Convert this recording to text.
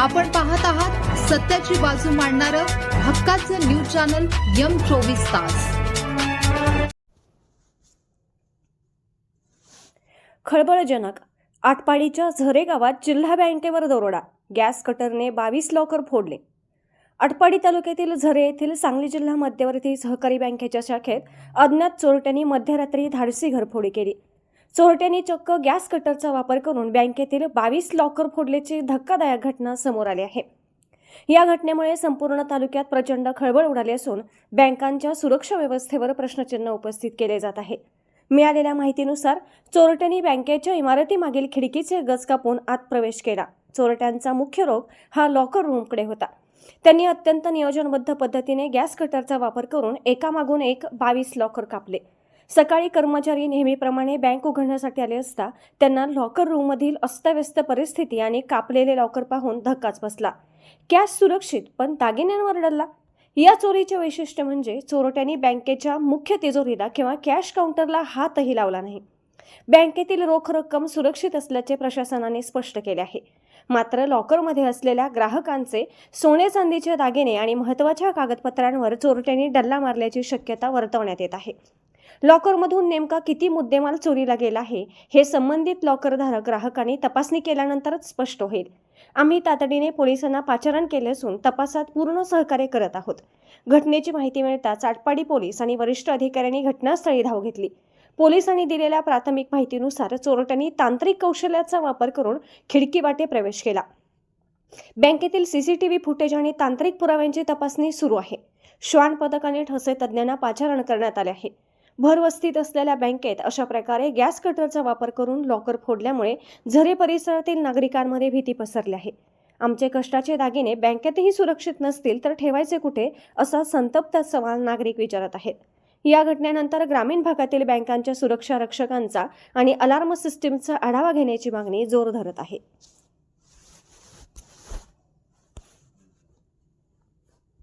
आपण पाहत आहात सत्याची बाजू मांडणारं हक्काचं न्यूज चॅनल यम चोवीस तास. खळबळजनक. आटपाडीच्या झरे गावात जिल्हा बँकेवर दरोडा. गॅस कटरने बावीस लॉकर फोडले. आटपाडी तालुक्यातील झरे येथील सांगली जिल्हा मध्यवर्ती सहकारी बँकेच्या शाखेत अज्ञात चोरट्यांनी मध्यरात्री धाडसी घरफोडी केली. चोरट्यांनी चक्क गॅस कटरचा वापर करून बँकेतील बावीस लॉकर फोडल्याची धक्कादायक घटना समोर आली आहे. या घटनेमुळे संपूर्ण तालुक्यात प्रचंड खळबळ उडाली असून बँकांच्या सुरक्षा व्यवस्थेवर प्रश्नचिन्ह उपस्थित केले जात आहे. मिळालेल्या माहितीनुसार चोरट्यांनी बँकेच्या इमारतीमागील खिडकीचे गज कापून आत प्रवेश केला. चोरट्यांचा मुख्य रोग हा लॉकर रूमकडे होता. त्यांनी अत्यंत नियोजनबद्ध पद्धतीने गॅस कटरचा वापर करून एकामागून एक बावीस लॉकर कापले. सकाळी कर्मचारी नेहमीप्रमाणे बँक उघडण्यासाठी आले असता त्यांना लॉकर रूममधील अस्ताव्यस्त परिस्थिती आणि कापलेले लॉकर पाहून धक्काच बसला. कॅश सुरक्षित पण दागिन्यांवर डल्ला या चोरीचे वैशिष्ट्य म्हणजे चोरट्यांनी बँकेच्या मुख्य तिजोरीला किंवा कॅश काउंटरला हातही लावला नाही. बँकेतील रोख रक्कम सुरक्षित असल्याचे प्रशासनाने स्पष्ट केले आहे. मात्र लॉकरमध्ये असलेल्या ग्राहकांचे सोने चांदीचे दागिने आणि महत्त्वाच्या कागदपत्रांवर चोरट्यांनी डल्ला मारल्याची शक्यता वर्तवण्यात येत आहे. लॉकरमधून नेमका किती मुद्देमाल चोरीला गेला आहे हे संबंधित लॉकरधारक ग्राहकांनी तपासणी केल्यानंतरच स्पष्ट होईल. आम्ही तातडीने पोलिसांना पाचारण केले असून तपासात पूर्ण सहकार्य करत आहोत. घटनेची माहिती मिळताच आटपाडी पोलीस आणि वरिष्ठ अधिकाऱ्यांनी घटनास्थळी धाव घेतली. पोलिसांनी दिलेल्या प्राथमिक माहितीनुसार चोरट्यांनी तांत्रिक कौशल्याचा वापर करून खिडकीवाटे प्रवेश केला. बँकेतील सीसीटीव्ही फुटेज आणि तांत्रिक पुराव्यांची तपासणी सुरू आहे. श्वान पथकाने ठसे तज्ज्ञांना पाचारण करण्यात आले आहे. भरवस्तीत असलेल्या बँकेत अशा प्रकारे गॅस कटरचा वापर करून लॉकर फोडल्यामुळे झरे परिसरातील नागरिकांमध्ये भीती पसरली आहे. आमचे कष्टाचे दागिने बँकेतही सुरक्षित नसतील तर ठेवायचे कुठे? असा संतप्त सवाल नागरिक विचारत आहेत. या घटनेनंतर ग्रामीण भागातील बँकांच्या सुरक्षा रक्षकांचा आणि अलार्म सिस्टीमचा आढावा घेण्याची मागणी जोर धरत आहे.